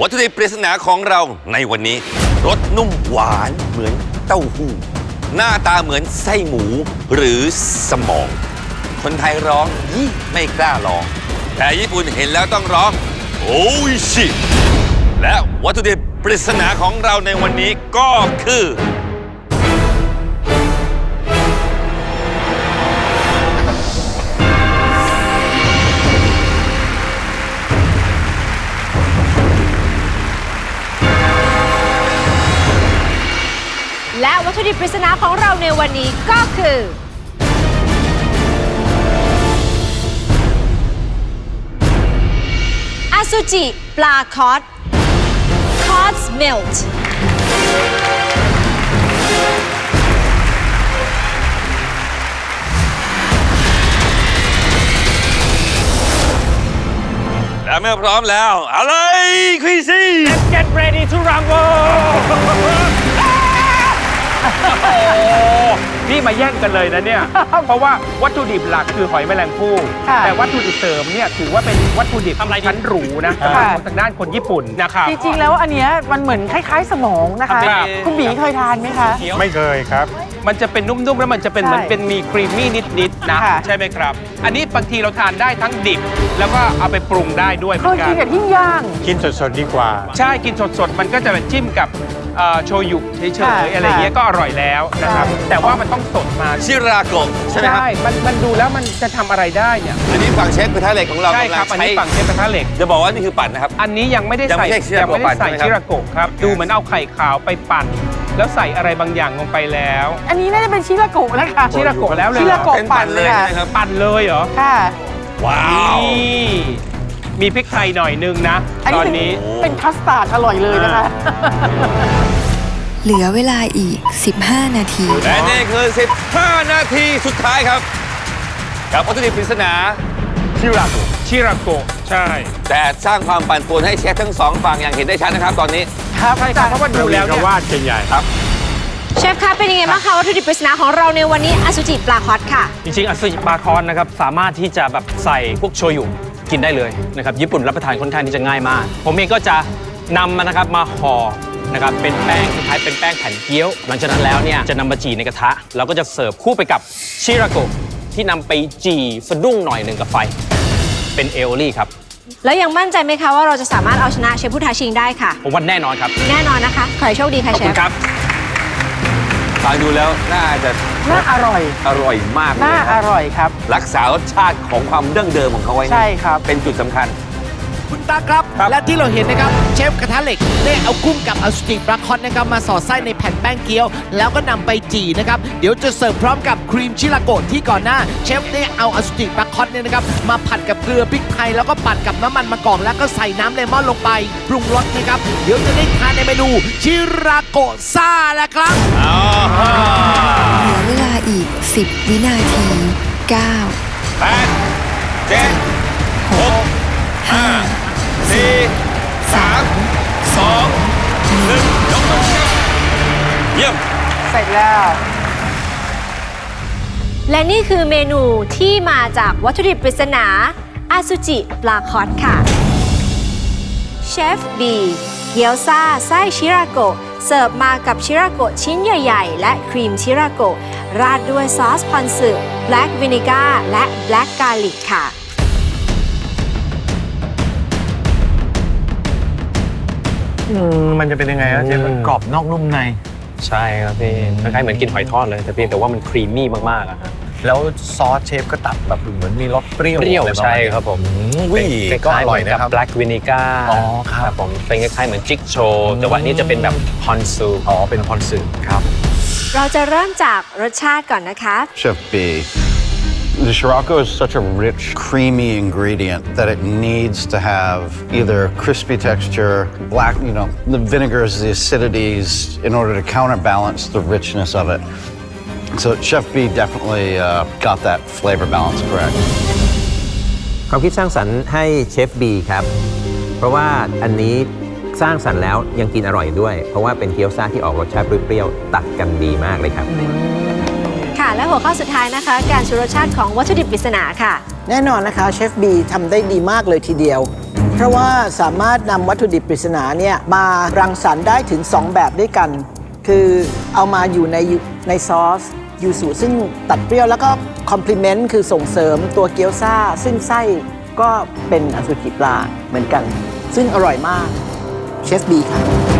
วัตถุดิบปริศนาของเราในวันนี้รสนุ่มหวานเหมือนเต้าหู้ หน้าตาเหมือนไส้หมูหรือสมอง คนไทยร้องยี่ไม่กล้าลอง แต่ญี่ปุ่นเห็นแล้วต้องร้อง โอ้ยชิ และวัตถุดิบปริศนาของเราในวันนี้ก็คือ และวัตถุดิบปริศนาของเราในวันนี้ก็คืออาซูจิปลาคอสคอสเมลต์และเมื่อพร้อมแล้ว อะไรควีซี่ Get ready to rumble พี่มาแย่งกันเลยนะเนี่ย เพราะว่าวัตถุดิบหลักคือหอยแมลงภู่ค่ะ แต่วัตถุดิบเสริมเนี่ยถือว่าเป็นวัตถุดิบชั้นหรูนะค่ะของทางด้านคนญี่ปุ่นนะครับ จริง ๆ แล้วอันเนี้ยมันเหมือนคล้าย ๆ สมองนะคะ ครับ คุณบีเคยทานไหมคะ ไม่เคยครับ มันจะเป็นนุ่มๆ แล้วมันจะเป็นใช่มันเป็นมีครีมมี่นิดๆนะค่ะ ใช่ไหมครับ อันนี้บางทีเราทานได้ทั้งดิบ แล้วก็เอาไปปรุงได้ด้วยเหเคมือยนกักินนกับยิ่งย่าง กินสดๆดีกว่า ใช่กินสดๆ มันก็จะแบบจิ้มกับเอ่อโชยุเฉยค่ะๆอะไรเงี้ยก็อร่อยแล้วนะครับใช่แต่ว่ามันต้องสดมาชิราโกะใช่ไหมครับใช่มันมันดูแล้วมันจะทำอะไรได้เนี่ยอันนี้ฝั่งเชฟกระทะเหล็กของเราใช่กำคลัรับงอันใช้นี้ฝั่งเชฟกระทะเหล็ก จะบอกว่านี่คือปั่นนะครับ อันนี้ยังไม่ได้ยังใส่ไม่ใช่ชิราโกะไม่ได้ใส่ปั่นใช่ไหมครับ ชิราโกะครับดูเหมือนเอาไข่ขาวไปปั่น แล้วใส่อะไรบางอย่างลงไปแล้ว อันนี้น่าจะเป็นชิราโกะนะคะ ชิราโกะแล้วเลยชิเหรราอโกะเป็นปั่ปั่นนเลเลยยค่ะใช่ไหมครับปั่นเลยเหรอค่ะ ว้าวนี่มีพริกไทยหน่อยนึงนะ อันตนี้อนเป็นนี้เป็นคัสตาร์ดอร่อยเลยนะคะ เหลือเวลาอีก 15 นาที และนี่คือ 15 นาทีสุดท้ายครับ กับวัตถุดิบปริศนาชิราโกะชิราโกะใช่ แต่สร้างความปั่นป่วนให้เชฟทั้งสองฝั่งอย่างเห็นได้ชัดนะครับตอนนี้ครับใช่ครับเพราะว่าดูแล้วเนี่ยวาดกันใหญ่ครับเชฟคะเป็นยังไงบ้างคะวัตถุดิบปริศนาของเราในวันนี้อาซูจิปลาคอสค่ะ จริงๆอสุจิปลาคอนนะครับสามารถที่จะแบบใส่พวกโชยุกินได้เลยนะครับญี่ปุ่นรับประทานค่อนข้างที่จะง่ายมาก ผมเองก็จะนำมันนะครับมาห่อ นะครับเป็นแป้งคล้ายๆเป็นแป้งแผ่นเกี๊ยว หลังจากนั้นแล้วเนี่ยจะนำมาจีในกระทะ แล้วก็จะเสิร์ฟคู่ไปกับชิราโกะที่นำไปจีสะดุ้งหน่อยหนึ่งกับไฟ เป็นเอโอลี่ครับ แล้วยังมั่นใจไหมคะว่าเราจะสามารถเอาชนะเชฟผู้ท้าชิงได้ค่ะ ผมว่าแน่นอนครับ แน่นอนนะคะ ขอให้โชคดีค่ะขอบเชคุฟ ณครับ ฟังดูแล้วน่าจะน่าอร่อย อร่อยมากเลยน่านะคอรับร่อยครับ รักษารสชาติของความดั้งเดิมของเขาไว้นะใช่ครับ เป็นจุดสำคัญ คุณตาครับ และที่เราเห็นนะครับเชฟกระทะเหล็กได้เอากุ้งกับอสุจิปลาคอนนะครับมาสอดไส้ในแผ่นแป้งเกี๊ยว แล้วก็นำไปจี่นะครับเดี๋ยวจะเสิร์ฟพร้อมกับครีมชิราโกะที่ก่อนหน้า เชฟได้เอาอสุจิปลาคอนเนี่ยนะครับมาผัดกับเกลือพริกไทยแล้วก็ปั่นกับน้ำมันมะกอกแล้วก็ใส่น้ำเลมอนลงไปปรุงรสนะครับ เดี๋ยวจะได้ทานในเมนูชิราโกะซ่าแล้วครับเหลือเวลาอีก 10 วินาที9แปดเจ็ด ห้าสี่สามสองหนึ่งยกมือเยี่ยม เสร็จแล้ว และนี่คือเมนูที่มาจากวัตถุดิบปริศนา อาซูจิปลาคอสค่ะเชฟบีเกี๊ยวซ่าไส้ชิราโกะเสิร์ฟมากับชิราโกะชิ้นใหญ่ ๆ และครีมชิราโกะราดด้วยซอสพอนสึแบล็กวินิก้าและแบล็กกาลิกค่ะ มันจะเป็นยังไงครับเชฟมันกรอบนอกนุ่มใน ใช่ครับพี่คล้ายๆเหมือนกินหอยทอดเลยแต่เพียงแต่ว่ามันครีมมี่มากๆอะฮะแล้วซอสเชฟก็ตัดแบบเหมือนมีรสเปรี้ยวเปรี้ยวอะไประมาณใช่นี้ ครับผมวิ่เป็นก็คล้าอยๆร่อยเหมืนะกับครับแบล็กวินิก้าอ๋อครับผมเป็นคล้ายๆเหมือนจิ๊กโชว์แต่ว่าอันนี้จะเป็นแบบฮอนซูอ๋อเป็นพรสึครับ เราจะเริ่มจากรสชาติก่อนนะคะ Chef B. The Scirocco is such a rich, creamy ingredient that it needs to have either crispy texture, black, you know, the vinegars, the acidities, in order to counterbalance the richness of it. So Chef B definitely uh, got that flavor balance correct. ความคิดสร้างสรรค์ให้เชฟบีครับ เพราะว่าอันนี้สร้างสรรค์แล้วยังกินอร่อยด้วย เพราะว่าเป็นเกี๊ยวซ่าที่ออกรสชาติเปรี้ยวๆตัดกันดีมากเลยครับ ค่ะ และหัวข้อสุดท้ายนะคะ การชูรสชาติของวัตถุดิบปริศนาค่ะ แน่นอนนะคะเชฟบีทำได้ดีมากเลยทีเดียว เพราะว่าสามารถนำวัตถุดิบปริศนาเนี่ยมารังสรรค์ได้ถึง 2 แบบด้วยกัน คือเอามาอยู่ในในซอสยูสุซึ่งตัดเปรี้ยวแล้วก็คอมพลีเมนต์คือส่งเสริมตัวเกี๊ยวซ่า ซึ่งไส้ก็เป็นอสุจิปลาเหมือนกัน ซึ่งอร่อยมากเชฟบีค่ะ